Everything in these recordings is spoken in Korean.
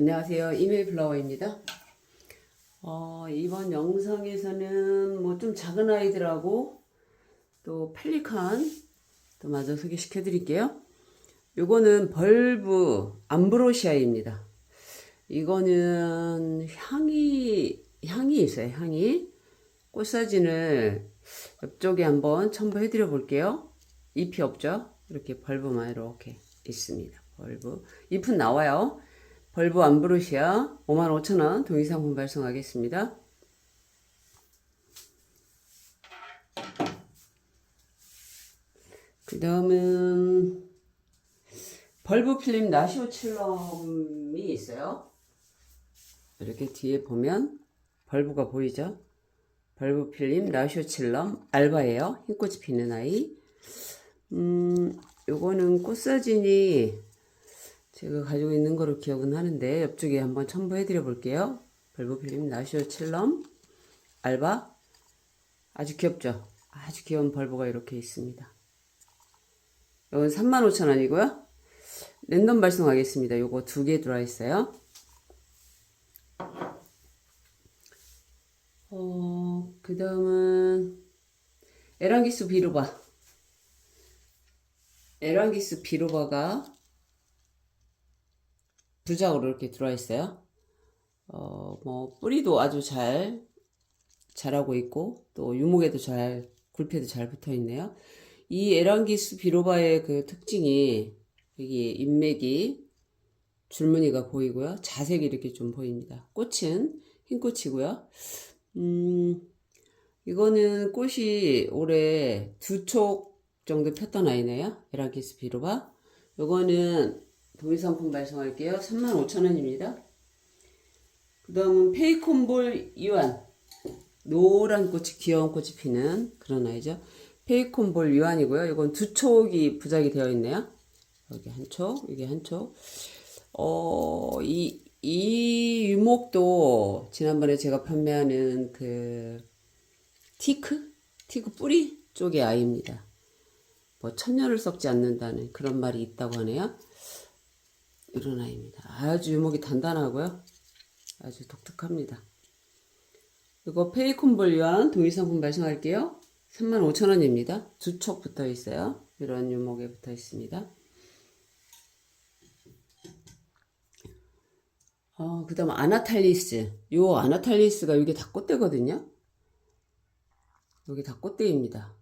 안녕하세요. 이메일플라워입니다. 어, 이번 영상에서는 뭐 좀 작은 아이들하고 또 펠리칸 또 마저 소개시켜 드릴게요. 요거는 벌브 암브로시아입니다. 이거는 향이, 향이 있어요, 향이. 꽃 사진을 옆쪽에 한번 첨부해 드려 볼게요. 잎이 없죠? 이렇게 벌브만 이렇게 있습니다. 벌브. 잎은 나와요. 벌브 암브로시아 55,000원 동의상품 발송하겠습니다. 그 다음은 벌브 필름 나시오 칠럼이 있어요. 이렇게 뒤에 보면 벌브가 보이죠? 벌브 필름 라시오 칠럼 알바예요. 흰꽃이 피는 아이. 음, 요거는 꽃사진이 제가 가지고 있는 거로 기억은 하는데 옆쪽에 한번 첨부해 드려 볼게요. 벌브 필름 라시오 칠럼 알바 아주 귀엽죠? 아주 귀여운 벌브가 이렇게 있습니다. 이건 35,000원이고요. 랜덤 발송하겠습니다. 요거 두 개 들어와 있어요. 어, 그 다음은 에랑기스 비루바. 에랑기스 비루바가 두 장으로 이렇게 들어와 있어요. 어, 뭐, 뿌리도 아주 잘 자라고 있고, 또 유목에도 잘, 굴패도 잘 붙어 있네요. 이 에랑기스 비로바의 그 특징이, 여기 인맥이, 줄무늬가 보이고요. 자색이 이렇게 좀 보입니다. 꽃은 흰 꽃이고요. 음, 이거는 꽃이 올해 두 촉 정도 폈던 아이네요. 에랑기스 비로바. 요거는 도의상품 발송할게요. 35,000원입니다. 그 다음은 페이콘볼 이완. 노란 꽃이, 귀여운 꽃이 피는 그런 아이죠. 페이콘볼 유한이고요. 이건 두 촉이 부작이 되어 있네요. 여기 한 촉, 여기 한 촉. 어, 이, 이 유목도 지난번에 제가 판매하는 그 티크? 티크 뿌리 쪽의 아이입니다. 뭐 천년을 썩지 않는다는 그런 말이 있다고 하네요. 이런 아이입니다. 아주 유목이 단단하고요. 아주 독특합니다. 이거 페이콘볼 유한 동의상품 발송할게요. 35,000원입니다. 두 촉 붙어 있어요. 이런 유목에 붙어 있습니다. 어, 그 다음 아나탈리스. 요 아나탈리스가 이게 다 꽃대거든요. 여기 다 꽃대입니다.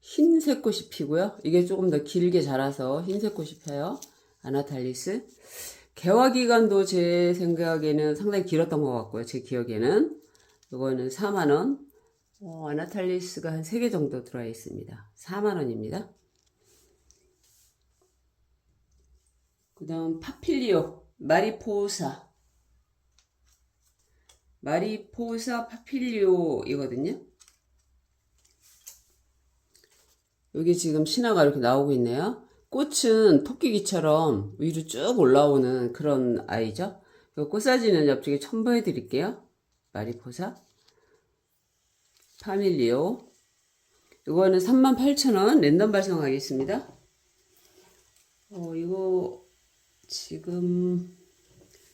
흰색 꽃이 피고요. 이게 조금 더 길게 자라서 흰색 꽃이 펴요. 아나탈리스. 개화 기간도 제 생각에는 상당히 길었던 것 같고요. 제 기억에는. 이거는 4만원. 어, 아나탈리스가 한 3개 정도 들어와 있습니다. 4만원입니다. 그 다음 파필리오. 마리포사. 마리포사 파필리오이거든요. 여기 지금 신화가 이렇게 나오고 있네요. 꽃은 토끼기처럼 위로 쭉 올라오는 그런 아이죠. 꽃 사진은 옆쪽에 첨부해 드릴게요. 마리포사. 파밀리오. 이거는 38,000원 랜덤 발송하겠습니다. 어, 이거 지금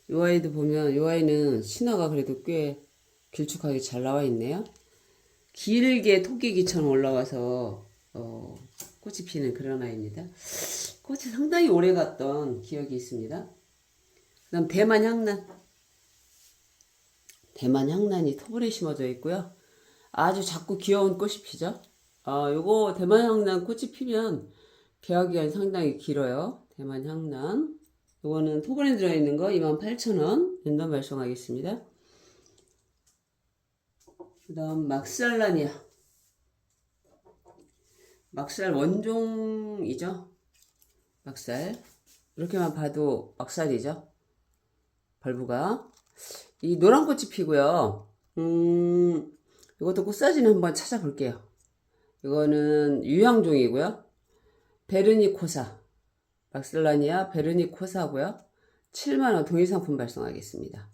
이 아이도 보면 이 아이는 신화가 그래도 꽤 길쭉하게 잘 나와 있네요. 길게 토끼 기처럼 올라와서 어, 꽃이 피는 그런 아이입니다. 꽃이 상당히 오래 갔던 기억이 있습니다. 그 다음 대만 향란. 대만 향란이 토불에 심어져 있고요. 아주 작고 귀여운 꽃이 피죠. 아, 요거 대만 향란 꽃이 피면 개화기간 상당히 길어요. 대만 향란. 요거는 토불에 들어있는 거 28,000원 랜덤 발송하겠습니다. 그 다음 막살라니아. 막살 원종이죠. 막살. 이렇게만 봐도 막살이죠. 벌브가. 이 노란 꽃이 피고요. 음, 이것도 꽃사진 한번 찾아볼게요. 이거는 유향종이고요. 베르니코사. 막슬라니아 베르니코사고요. 7만원 동일상품 발송하겠습니다.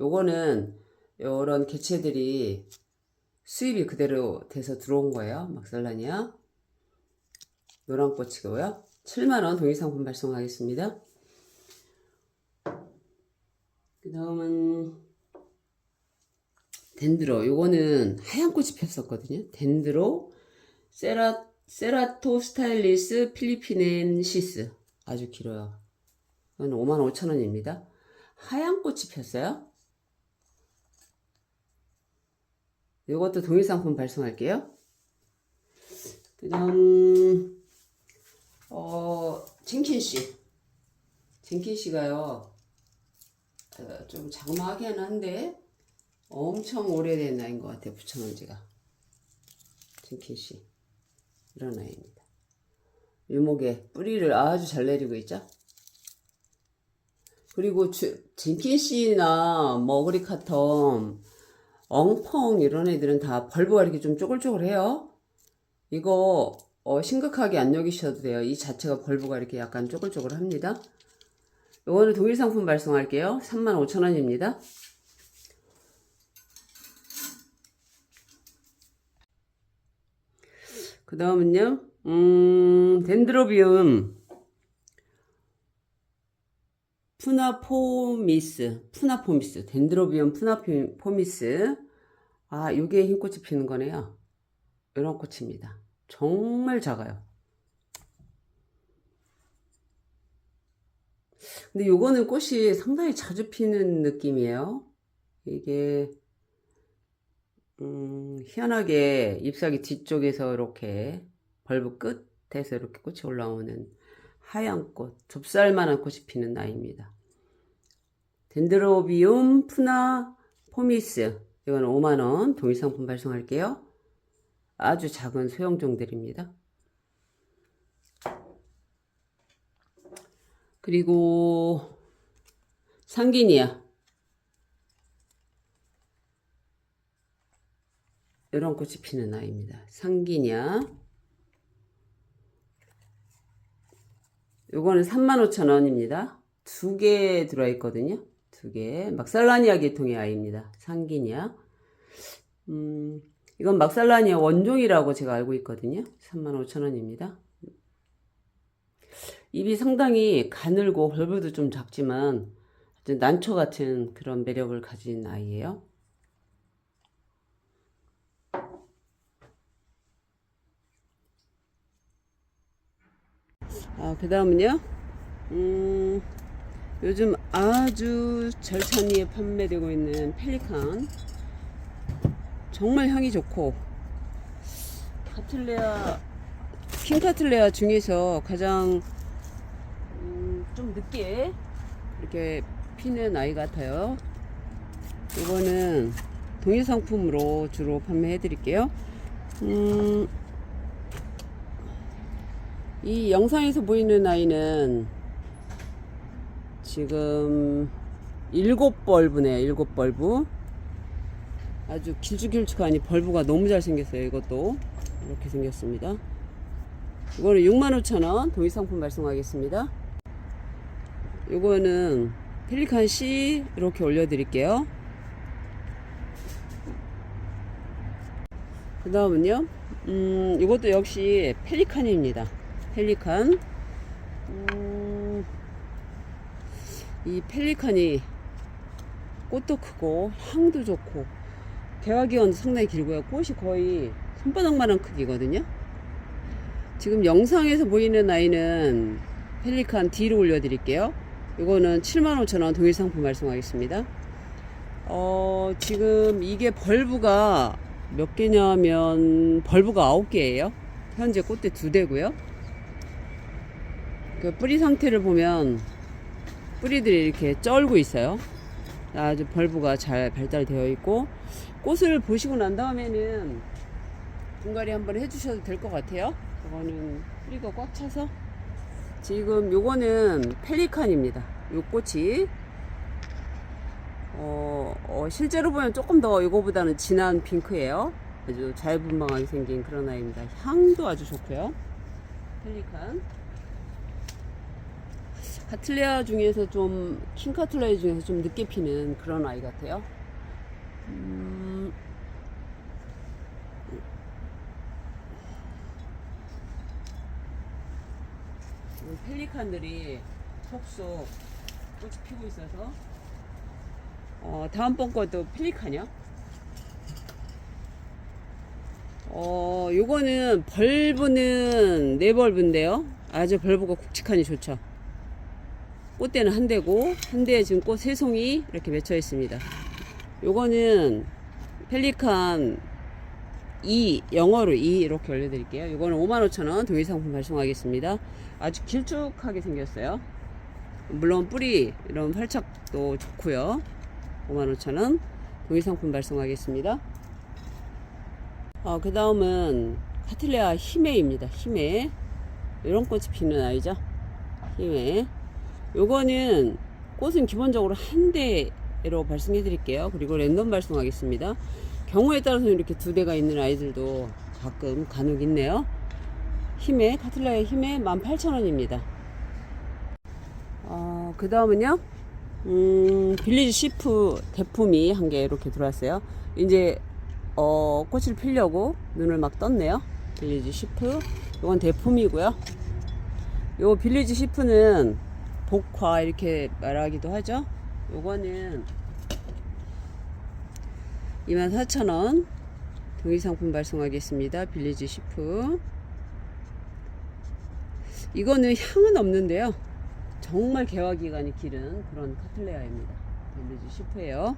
요거는 요런 개체들이 수입이 그대로 돼서 들어온 거예요. 막살라니아. 노란 꽃이고요. 7만원 동일상품 발송하겠습니다. 그 다음은 덴드로. 요거는 하얀 꽃이 폈었거든요. 덴드로 세라, 세라토 스타일리스 필리피넨시스. 아주 길어요. 이건 55,000원입니다. 하얀 꽃이 폈어요. 요것도 동일 상품 발송할게요. 그 다음, 어, 쟁킨씨. 쟁킨씨가요, 어, 좀 자그마하긴 한데, 엄청 오래된 나이인 것 같아요, 붙여놓은 지가. 쟁킨씨. 이런 나이입니다. 유목에 뿌리를 아주 잘 내리고 있죠? 그리고 주, 징킨씨나 머그리 카텀, 엉펑 이런 애들은 다 벌브가 이렇게 좀 쪼글쪼글해요. 이거 어, 심각하게 안 여기셔도 돼요. 이 자체가 벌브가 이렇게 약간 쪼글쪼글합니다. 요거는 동일 상품 발송할게요. 35,000원입니다. 그 다음은요, 음, 덴드로비움. 푸나포미스, 푸나포미스, 덴드로비움 푸나포미스. 아, 요게 흰 꽃이 피는 거네요. 이런 꽃입니다. 정말 작아요. 근데 요거는 꽃이 상당히 자주 피는 느낌이에요. 이게, 음, 희한하게 잎사귀 뒤쪽에서 이렇게 벌브 끝에서 이렇게 꽃이 올라오는 하얀 꽃, 좁쌀만한 꽃이 피는 나이입니다. 덴드로비움 푸나 포미스. 이건 5만원 동일상품 발송할게요. 아주 작은 소형종들입니다. 그리고 상기니아. 이런 꽃이 피는 아이입니다. 상기니아. 요거는 35,000원입니다. 두 개 들어있거든요. 두 개. 막살라니아 계통의 아이입니다. 상기니아. 음, 이건 막살라니아 원종이라고 제가 알고 있거든요. 35,000원입니다. 입이 상당히 가늘고 벌브도 좀 작지만 난초 같은 그런 매력을 가진 아이예요. 아, 그 다음은요, 음, 요즘 아주 절찬리에 판매되고 있는 펠리칸. 정말 향이 좋고, 카틀레아, 킹 카틀레아 중에서 가장, 음, 좀 늦게 이렇게 피는 아이 같아요. 이거는 동일 상품으로 주로 판매해 드릴게요. 음, 이 영상에서 보이는 아이는 지금 일곱 벌브네요. 일곱 벌브. 아주 길쭉길쭉하니 벌브가 너무 잘생겼어요. 이것도 이렇게 생겼습니다. 이거는 65,000원 동일상품 발송하겠습니다. 이거는 펠리칸 C 이렇게 올려드릴게요. 그 다음은요, 음, 이것도 역시 펠리칸입니다. 펠리칸. 음, 이 펠리칸이 꽃도 크고 향도 좋고 개화기원도 상당히 길고요. 꽃이 거의 손바닥만한 크기거든요. 지금 영상에서 보이는 아이는 펠리칸 D로 올려드릴게요. 이거는 75,000원 동일 상품 발송하겠습니다. 어, 지금 이게 벌브가 몇 개냐면 벌브가 9개예요. 현재 꽃대 2대고요. 그 뿌리 상태를 보면 뿌리들이 이렇게 쩔고 있어요. 아주 벌브가 잘 발달되어 있고 꽃을 보시고 난 다음에는 분갈이 한번 해주셔도 될 것 같아요. 이거는 뿌리가 꽉 차서 지금 요거는 펠리칸입니다. 요 꽃이 어, 어, 실제로 보면 조금 더 이거보다는 진한 핑크예요. 아주 자유분방하게 생긴 그런 아이입니다. 향도 아주 좋고요. 펠리칸. 카틀레아 중에서 좀 킹카틀레아 중에서 좀 늦게 피는 그런 아이 같아요. 음, 이 펠리칸들이 속속 꽃이 피고 있어서 어, 다음번 것도 펠리카냐? 어, 요거는 벌브는 네 벌브인데요. 아주 벌브가 굵직하니 좋죠. 꽃대는 한 대고, 한 대에 지금 꽃 세 송이 이렇게 맺혀 있습니다. 요거는 펠리칸 2, 영어로 2 이렇게 올려드릴게요. 요거는 55,000원 동일 상품 발송하겠습니다. 아주 길쭉하게 생겼어요. 물론 뿌리 이런 활착도 좋고요. 55,000원 동일 상품 발송하겠습니다. 어, 그 다음은 카틀레아 히메입니다. 히메 이런 꽃이 피는 아이죠. 히메 요거는 꽃은 기본적으로 한 대로 발송해 드릴게요. 그리고 랜덤 발송하겠습니다. 경우에 따라서 이렇게 두 대가 있는 아이들도 가끔 간혹 있네요. 힘에 카틀라의 힘에 18,000원입니다. 어, 그 다음은요. 음, 빌리지 시프 대품이 한 개 이렇게 들어왔어요. 이제 어, 꽃을 피려고 눈을 막 떴네요. 빌리지 시프. 이건 대품이고요. 요 빌리지 시프는 복화 이렇게 말하기도 하죠. 요거는 24,000원 동의상품 발송하겠습니다. 빌리지 시프. 이거는 향은 없는데요. 정말 개화 기간이 길은 그런 카틀레아입니다. 빌리지 시프예요.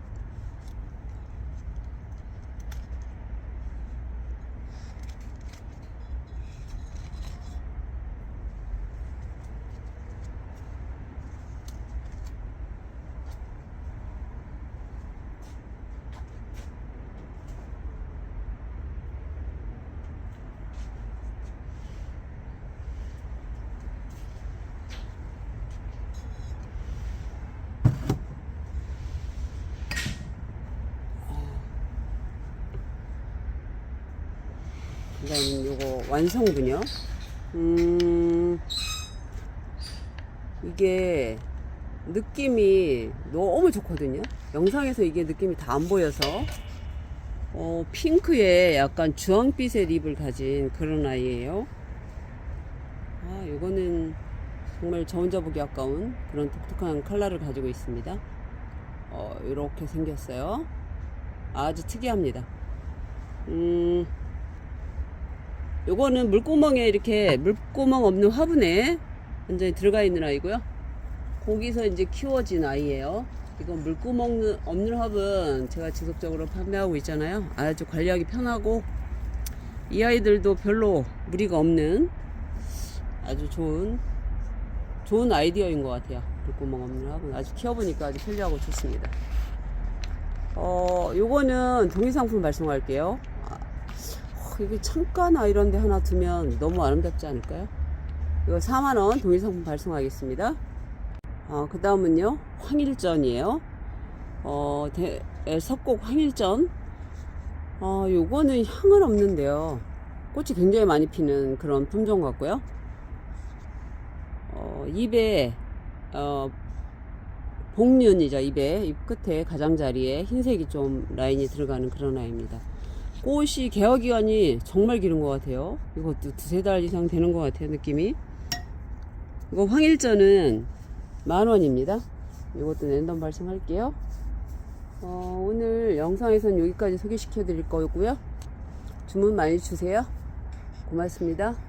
그다음 요거 완성분요. 음 이게 느낌이 너무 좋거든요. 영상에서 이게 느낌이 다 안 보여서 어, 핑크에 약간 주황빛의 립을 가진 그런 아이예요. 아, 요거는 정말 저 혼자 보기 아까운 그런 독특한 컬러를 가지고 있습니다. 어, 이렇게 생겼어요. 아주 특이합니다. 음, 요거는 물구멍에 이렇게 물구멍 없는 화분에 완전히 들어가 있는 아이고요. 거기서 이제 키워진 아이예요. 이건 물구멍 없는 화분 제가 지속적으로 판매하고 있잖아요. 아주 관리하기 편하고 이 아이들도 별로 무리가 없는 아주 좋은 좋은 아이디어인 것 같아요. 물구멍 없는 화분 아주 키워보니까 아주 편리하고 좋습니다. 어, 요거는 동의상품 발송할게요. 이게 창가나 이런 데 하나 두면 너무 아름답지 않을까요? 이거 4만원 동일상품 발송하겠습니다. 어, 그 다음은요, 황일전이에요. 어, 대, 에, 석곡 황일전. 어, 요거는 향은 없는데요. 꽃이 굉장히 많이 피는 그런 품종 같고요. 어, 입에, 어, 복륜이죠, 입에. 입 끝에 가장자리에 흰색이 좀 라인이 들어가는 그런 아이입니다. 꽃이 개화 기간이 정말 길은 것 같아요. 이것도 두세 달 이상 되는 것 같아요, 느낌이. 이거 황일전은 만 원입니다. 이것도 랜덤 발송할게요. 어, 오늘 영상에선 여기까지 소개시켜 드릴 거고요. 주문 많이 주세요. 고맙습니다.